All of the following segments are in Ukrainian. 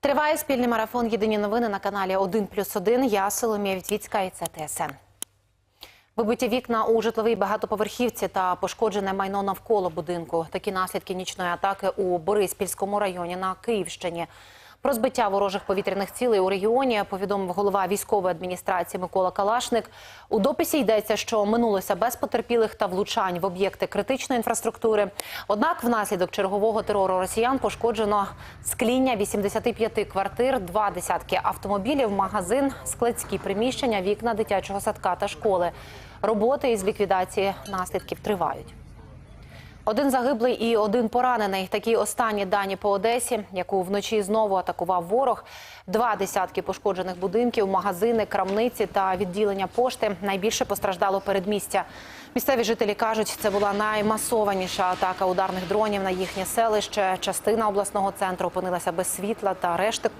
Триває спільний марафон Єдині новини на каналі 1 плюс 1. Я Соломія Вітвіцька і це ТСН. Вибиті вікна у житловій багатоповерхівці та пошкоджене майно навколо будинку. Такі наслідки нічної атаки у Бориспільському районі на Київщині. Про збиття ворожих повітряних цілей у регіоні повідомив голова військової адміністрації Микола Калашник. У дописі йдеться, що минулося без потерпілих та влучань в об'єкти критичної інфраструктури. Однак, внаслідок чергового терору росіян пошкоджено скління 85 квартир, два десятки автомобілів, магазин, складські приміщення, вікна дитячого садка та школи. Роботи із ліквідації наслідків тривають. Один загиблий і один поранений. Такі останні дані по Одесі, яку вночі знову атакував ворог. Два десятки пошкоджених будинків, магазини, крамниці та відділення пошти. Найбільше постраждало передмістя. Місцеві жителі кажуть, це була наймасованіша атака ударних дронів на їхнє селище. Частина обласного центру опинилася без світла та решти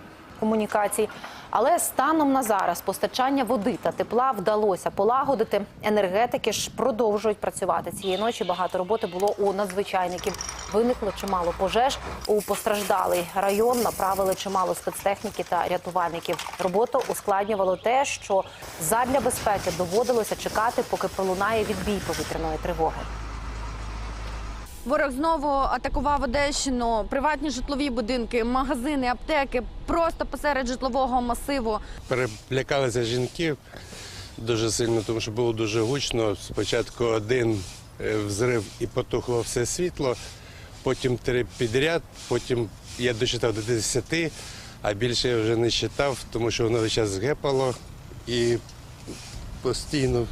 комунікацій. Але станом на зараз постачання води та тепла вдалося полагодити. Енергетики ж продовжують працювати цієї ночі. Багато роботи було у надзвичайників. Виникло чимало пожеж. У постраждалий район направили чимало спецтехніки та рятувальників. Роботу ускладнювало те, що задля безпеки доводилося чекати, поки пролунає відбій повітряної тривоги. Ворог знову атакував Одещину, приватні житлові будинки, магазини, аптеки просто посеред житлового масиву. Перелякалися жінки дуже сильно, тому що було дуже гучно. Спочатку один е, взрив і потухло все світло, потім три підряд, потім я дочитав до 10, а більше я вже не читав, тому що воно весь час гепало і постійно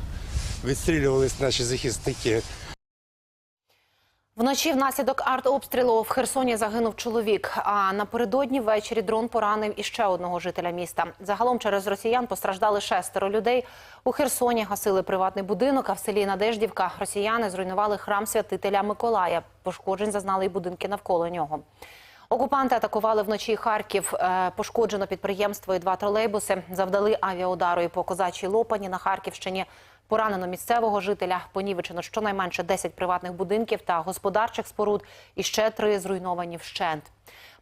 відстрілювались наші захисники. Вночі внаслідок артобстрілу в Херсоні загинув чоловік. А напередодні ввечері дрон поранив іще одного жителя міста. Загалом через росіян постраждали шестеро людей. У Херсоні гасили приватний будинок, а в селі Надеждівка росіяни зруйнували храм святителя Миколая. Пошкоджень зазнали й будинки навколо нього. Окупанти атакували вночі Харків. Е, Пошкоджено підприємство і два тролейбуси. Завдали авіаудару і по козачій Лопані на Харківщині. Поранено місцевого жителя. Понівечено щонайменше 10 приватних будинків та господарчих споруд. І ще три зруйновані вщент.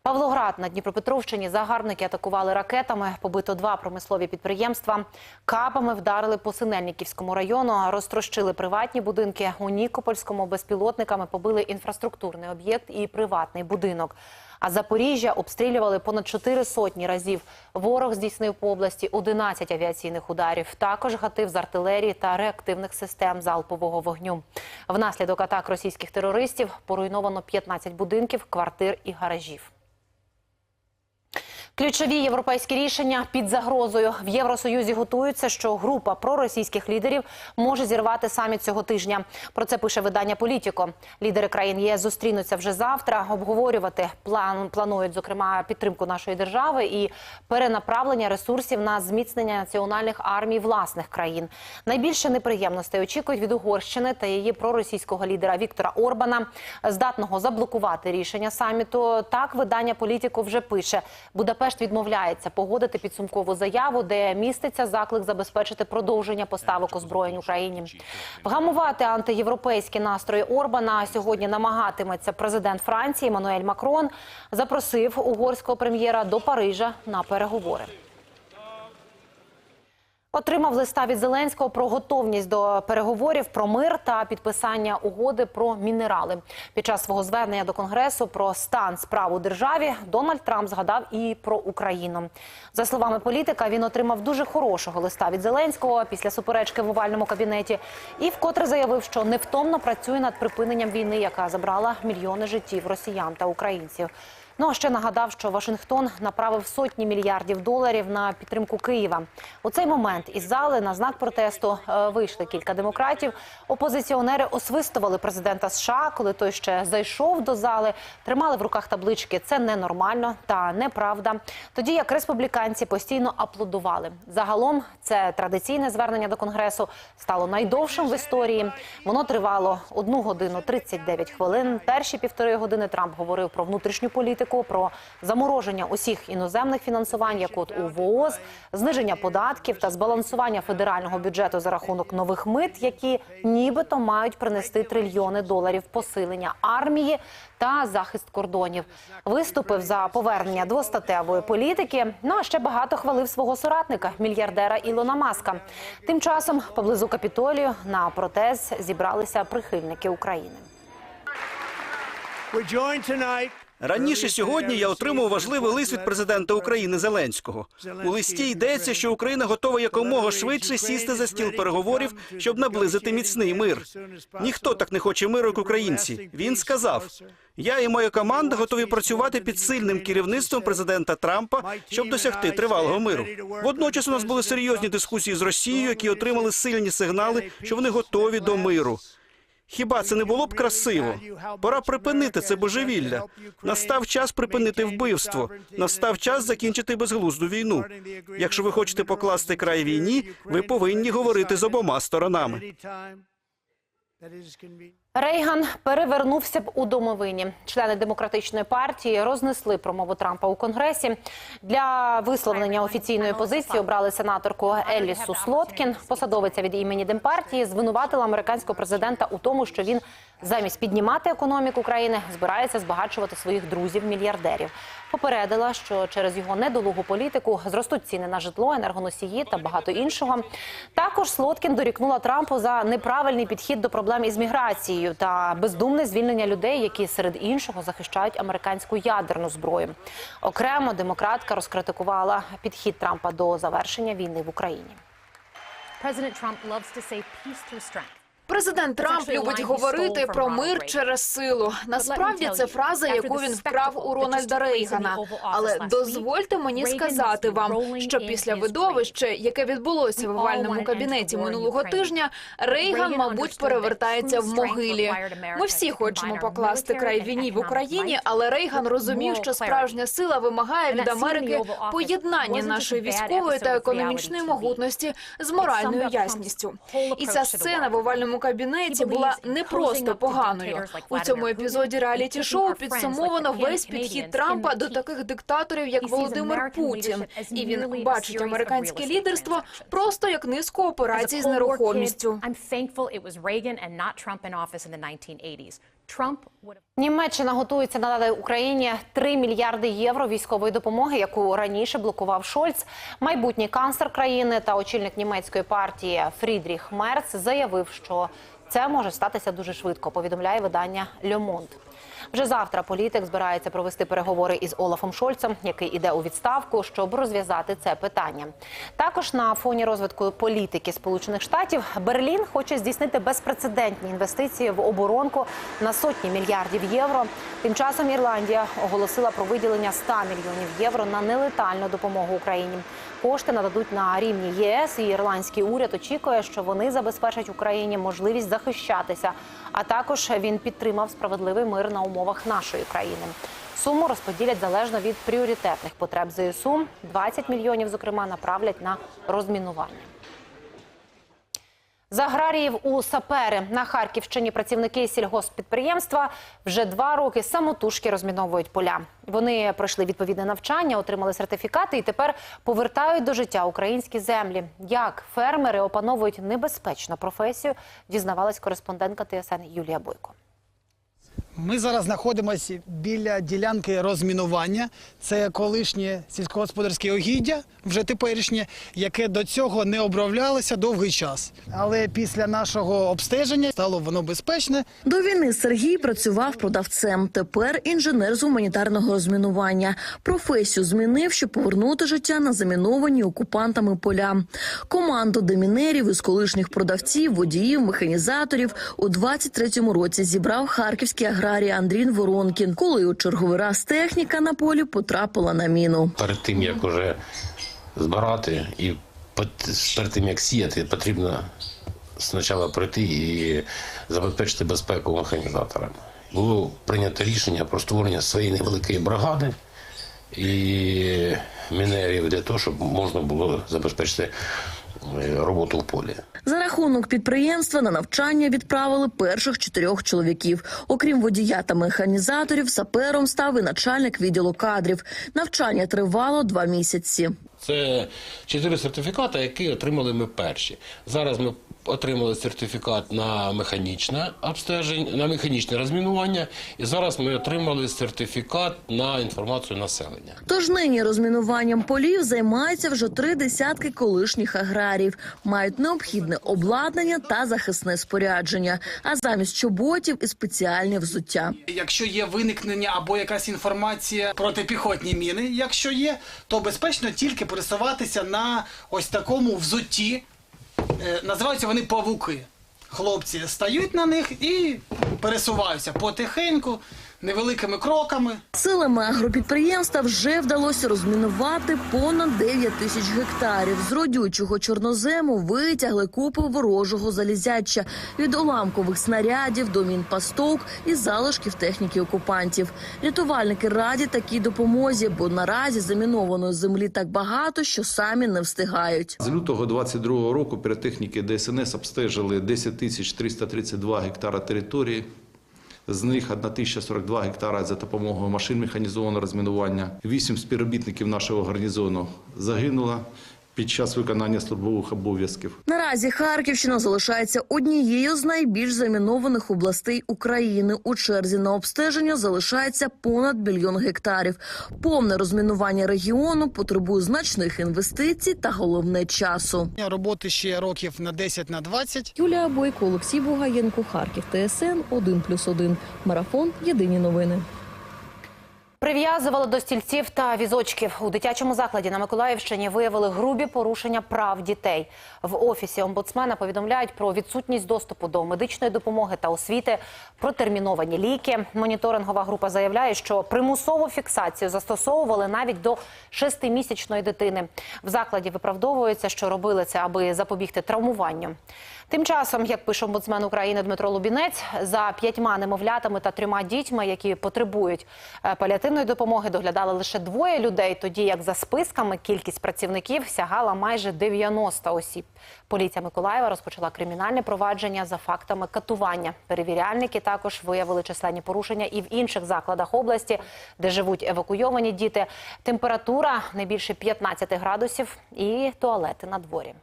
Павлоград на Дніпропетровщині загарбники атакували ракетами. Побито два промислові підприємства. Кабами вдарили по Синельниківському району, розтрощили приватні будинки. У Нікопольському безпілотниками побили інфраструктурний об'єкт і приватний будинок. А Запоріжжя обстрілювали понад чотири сотні разів. Ворог здійснив по області 11 авіаційних ударів. Також гатив з артилерії та реактивних систем залпового вогню. Внаслідок атак російських терористів поруйновано 15 будинків, квартир і гаражів. Ключові європейські рішення під загрозою в Євросоюзі готуються, що група проросійських лідерів може зірвати саміт цього тижня. Про це пише видання Політіко. Лідери країн ЄС зустрінуться вже завтра. Обговорювати план планують зокрема підтримку нашої держави і перенаправлення ресурсів на зміцнення національних армій власних країн. Найбільше неприємностей очікують від Угорщини та її проросійського лідера Віктора Орбана, здатного заблокувати рішення саміту. Так видання Політіко вже пише. Будапешт відмовляється погодити підсумкову заяву, де міститься заклик забезпечити продовження поставок озброєнь Україні. Вгамувати антиєвропейські настрої Орбана сьогодні намагатиметься президент Франції Мануель Макрон. Запросив угорського прем'єра до Парижа на переговори. Отримав листа від Зеленського про готовність до переговорів про мир та підписання угоди про мінерали. Під час свого звернення до конгресу про стан справ у державі Дональд Трамп згадав і про Україну. За словами політика, він отримав дуже хорошого листа від Зеленського після суперечки в овальному кабінеті і вкотре заявив, що невтомно працює над припиненням війни, яка забрала мільйони життів росіян та українців. Ну а ще нагадав, що Вашингтон направив сотні мільярдів доларів на підтримку Києва. У цей момент із зали на знак протесту е, вийшли кілька демократів. Опозиціонери освистували президента США, коли той ще зайшов до зали, тримали в руках таблички Це ненормально та неправда. Тоді як республіканці постійно аплодували. Загалом це традиційне звернення до конгресу стало найдовшим в історії. Воно тривало 1 годину 39 хвилин. Перші півтори години Трамп говорив про внутрішню політику. Політику, про замороження усіх іноземних фінансувань, як от у ВООЗ, зниження податків та збалансування федерального бюджету за рахунок нових мит, які нібито мають принести трильйони доларів посилення армії та захист кордонів. Виступив за повернення двостатевої політики. Ну а ще багато хвалив свого соратника, мільярдера Ілона Маска. Тим часом поблизу Капітолію на протез зібралися прихильники України. We're joined tonight. Раніше сьогодні я отримав важливий лист від президента України Зеленського. У листі йдеться, що Україна готова якомога швидше сісти за стіл переговорів, щоб наблизити міцний мир. Ніхто так не хоче миру, як українці. Він сказав: я і моя команда готові працювати під сильним керівництвом президента Трампа, щоб досягти тривалого миру. Водночас у нас були серйозні дискусії з Росією, які отримали сильні сигнали, що вони готові до миру. Хіба це не було б красиво? Пора припинити це божевілля. Настав час припинити вбивство. Настав час закінчити безглузду війну. Якщо ви хочете покласти край війні, ви повинні говорити з обома сторонами. Рейган перевернувся б у домовині. Члени демократичної партії рознесли промову Трампа у конгресі. Для висловлення офіційної позиції обрали сенаторку Елісу Слоткін. Посадовиця від імені Демпартії звинуватила американського президента у тому, що він замість піднімати економіку країни збирається збагачувати своїх друзів-мільярдерів. Попередила, що через його недолугу політику зростуть ціни на житло, енергоносії та багато іншого. Також Слоткін дорікнула Трампу за неправильний підхід до проблем із міграцією та бездумне звільнення людей, які серед іншого захищають американську ядерну зброю. Окремо демократка розкритикувала підхід Трампа до завершення війни в Україні. President Trump loves to peace through strength. Президент Трамп любить говорити про мир через силу. Насправді це фраза, яку він вкрав у Рональда Рейгана. Але дозвольте мені сказати вам, що після видовища, яке відбулося в овальному кабінеті минулого тижня, Рейган, мабуть, перевертається в могилі. Ми всі хочемо покласти край війні в Україні, але Рейган розумів, що справжня сила вимагає від Америки поєднання нашої військової та економічної могутності з моральною ясністю. І ця сцена в овальному кабінеті була не просто поганою. У цьому епізоді реаліті-шоу підсумовано весь підхід Трампа до таких диктаторів, як Володимир Путін. І він бачить американське лідерство просто як низку операцій з нерухомістю. I'm thankful it was Reagan and not Trump in office in the 1980s. Trump would have Німеччина готується надати Україні 3 мільярди євро військової допомоги, яку раніше блокував Шольц. Майбутній канцлер країни та очільник німецької партії Фрідріх Мерц заявив, що це може статися дуже швидко. Повідомляє видання Monde. Вже завтра політик збирається провести переговори із Олафом Шольцем, який іде у відставку, щоб розв'язати це питання. Також на фоні розвитку політики Сполучених Штатів Берлін хоче здійснити безпрецедентні інвестиції в оборонку на сотні мільярдів євро. Тим часом Ірландія оголосила про виділення 100 мільйонів євро на нелетальну допомогу Україні. Кошти нададуть на рівні ЄС і ірландський уряд очікує, що вони забезпечать Україні можливість захищатися. А також він підтримав справедливий мир на умовах нашої країни. Суму розподілять залежно від пріоритетних потреб ЗСУ. 20 мільйонів, зокрема, направлять на розмінування. З аграріїв у сапери на Харківщині працівники сільгосппідприємства вже два роки самотужки розміновують поля. Вони пройшли відповідне навчання, отримали сертифікати і тепер повертають до життя українські землі. Як фермери опановують небезпечну професію, дізнавалась кореспондентка ТСН Юлія Бойко. Ми зараз знаходимося біля ділянки розмінування. Це колишнє сільськогосподарське огіддя, вже теперішнє, яке до цього не оброблялося довгий час. Але після нашого обстеження стало воно безпечне. До війни Сергій працював продавцем. Тепер інженер з гуманітарного розмінування. Професію змінив, щоб повернути життя на заміновані окупантами поля. Команду демінерів із колишніх продавців, водіїв, механізаторів у 23-му році зібрав харківський аграрій Андрій Воронкін, коли у черговий раз техніка на полі потрапила на міну. перед тим як уже збирати і перед тим як сіяти, потрібно спочатку прийти і забезпечити безпеку механізаторам. Було прийнято рішення про створення своєї невеликої бригади і мінерів для того, щоб можна було забезпечити е, роботу в полі. За рахунок підприємства на навчання відправили перших чотирьох чоловіків. Окрім водія та механізаторів, сапером став і начальник відділу кадрів. Навчання тривало два місяці. Це чотири сертифікати, які отримали ми перші. Зараз ми отримали сертифікат на механічне обстеження, на механічне розмінування, і зараз ми отримали сертифікат на інформацію населення. Тож нині розмінуванням полів займаються вже три десятки колишніх аграріїв. Мають необхідне обладнання та захисне спорядження, а замість чоботів і спеціальне взуття. Якщо є виникнення або якась інформація протипіхотні міни, якщо є, то безпечно тільки пересуватися на ось такому взутті. Е, Називаються вони павуки. Хлопці стають на них і пересуваються потихеньку, невеликими кроками. Силами агропідприємства вже вдалося розмінувати понад 9 тисяч гектарів. З родючого чорнозему витягли купу ворожого залізяча від уламкових снарядів до мінпасток і залишків техніки окупантів. Рятувальники раді такій допомозі, бо наразі замінованої землі так багато, що самі не встигають. З лютого 22 року піротехніки ДСНС обстежили 10 тисяч 332 гектара території. З них 1042 гектара за допомогою машин механізованого розмінування. Вісім співробітників нашого гарнізону загинуло під час виконання службових обов'язків. Наразі Харківщина залишається однією з найбільш замінованих областей України. У черзі на обстеження залишається понад мільйон гектарів. Повне розмінування регіону потребує значних інвестицій та головне часу. Роботи ще років на 10 на 20. Юлія Бойко, Олексій Бугаєнко, Харків, ТСН 1+,1. Марафон. Єдині новини. Прив'язували до стільців та візочків у дитячому закладі на Миколаївщині. Виявили грубі порушення прав дітей. В офісі омбудсмена повідомляють про відсутність доступу до медичної допомоги та освіти, протерміновані ліки. Моніторингова група заявляє, що примусову фіксацію застосовували навіть до шестимісячної дитини. В закладі виправдовується, що робили це, аби запобігти травмуванню. Тим часом, як пише омбудсмен України Дмитро Лубінець, за п'ятьма немовлятами та трьома дітьми, які потребують е, паліативної допомоги, доглядали лише двоє людей. Тоді як за списками кількість працівників сягала майже 90 осіб. Поліція Миколаєва розпочала кримінальне провадження за фактами катування. Перевіряльники також виявили численні порушення і в інших закладах області, де живуть евакуйовані діти. Температура не більше 15 градусів і туалети на дворі.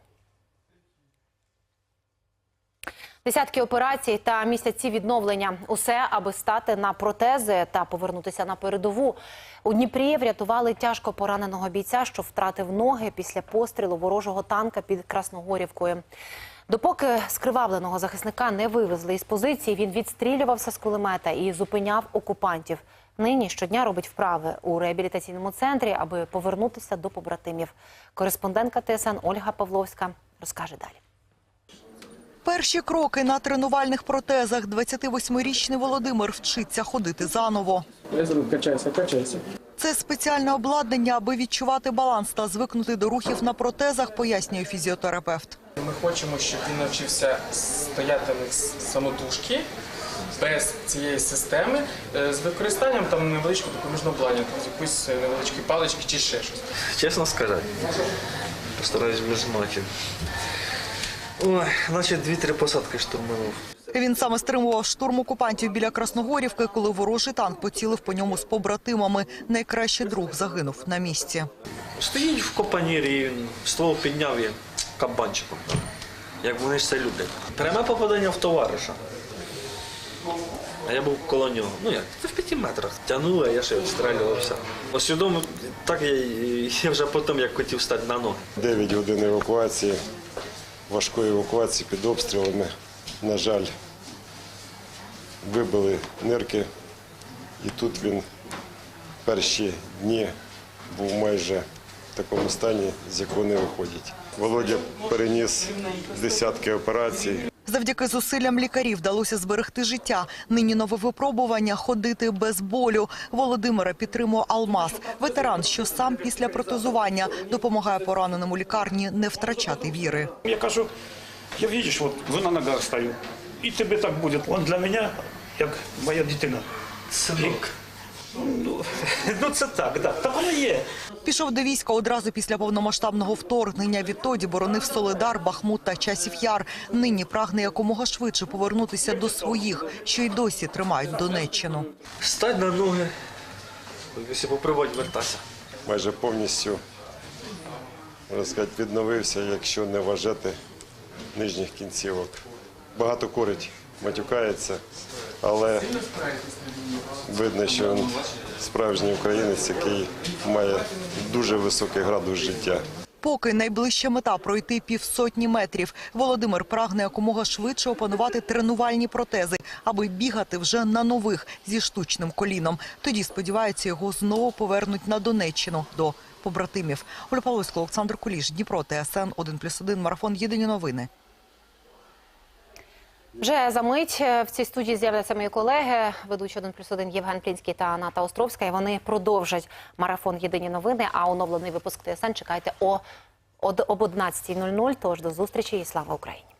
Десятки операцій та місяці відновлення. Усе, аби стати на протези та повернутися на передову. У Дніпрі врятували тяжко пораненого бійця, що втратив ноги після пострілу ворожого танка під Красногорівкою. Допоки скривавленого захисника не вивезли із позиції, він відстрілювався з кулемета і зупиняв окупантів. Нині щодня робить вправи у реабілітаційному центрі, аби повернутися до побратимів. Кореспондентка ТСН Ольга Павловська розкаже далі. Перші кроки на тренувальних протезах 28-річний Володимир вчиться ходити заново. Качайся, качайся. Це спеціальне обладнання, аби відчувати баланс та звикнути до рухів на протезах, пояснює фізіотерапевт. Ми хочемо, щоб він навчився стояти самотужки без цієї системи е, з використанням там невеличкого допоміжного обладнання, тобто якоїсь е, палички чи ще щось. Чесно сказати, постараюсь без матів. Ой, наче дві-три посадки штурманув. Він саме стримував штурм окупантів біля Красногорівки, коли ворожий танк поцілив по ньому з побратимами. Найкращий друг загинув на місці. Стоїть в копанірі, він ствол підняв і кабанчиком. Як вони ж це люблять. Пряме попадання в товариша. А я був коло нього. Ну як, це в п'яти метрах. Тягнуло, а я ще відстрелювався. Усвідомив, так я, я вже потім як хотів стати на ноги. 9 годин евакуації, важкої евакуації під обстрілами. На жаль, вибили нирки, і тут він перші дні був майже в такому стані, з якого не виходять. Володя переніс десятки операцій. Завдяки зусиллям лікарів вдалося зберегти життя. Нині нове випробування – ходити без болю. Володимира підтримує Алмаз. Ветеран, що сам після протезування допомагає пораненому лікарні не втрачати віри. Я кажу, я видиш, от ви на ногах стою. І тобі так буде. Он для мене як моя дитина. Синок. Ну це так, да. так воно є. Пішов до війська одразу після повномасштабного вторгнення. Відтоді боронив Солидар, Бахмут та Часів Яр. Нині прагне якомога швидше повернутися до своїх, що й досі тримають Донеччину. Стать на ноги. Якщо по приводі вертатися. майже повністю можна сказати, відновився, якщо не вважати нижніх кінцівок. Багато курить, матюкається, але видно, що він справжній українець, який має дуже високий градус життя. Поки найближча мета пройти півсотні метрів. Володимир прагне якомога швидше опанувати тренувальні протези, аби бігати вже на нових зі штучним коліном. Тоді сподівається, його знову повернуть на Донеччину до побратимів. Оля Павловська, Олександр Куліш, Дніпро, ТСН 1+,1, Марафон. Єдині новини. Вже за мить е, в цій студії з'являться мої колеги, ведучі 1 плюс 1 Євген Плінський та Ната Островська. І вони продовжать марафон Єдині новини. А оновлений випуск ТСН чекайте о об 11.00. Тож до зустрічі і слава Україні.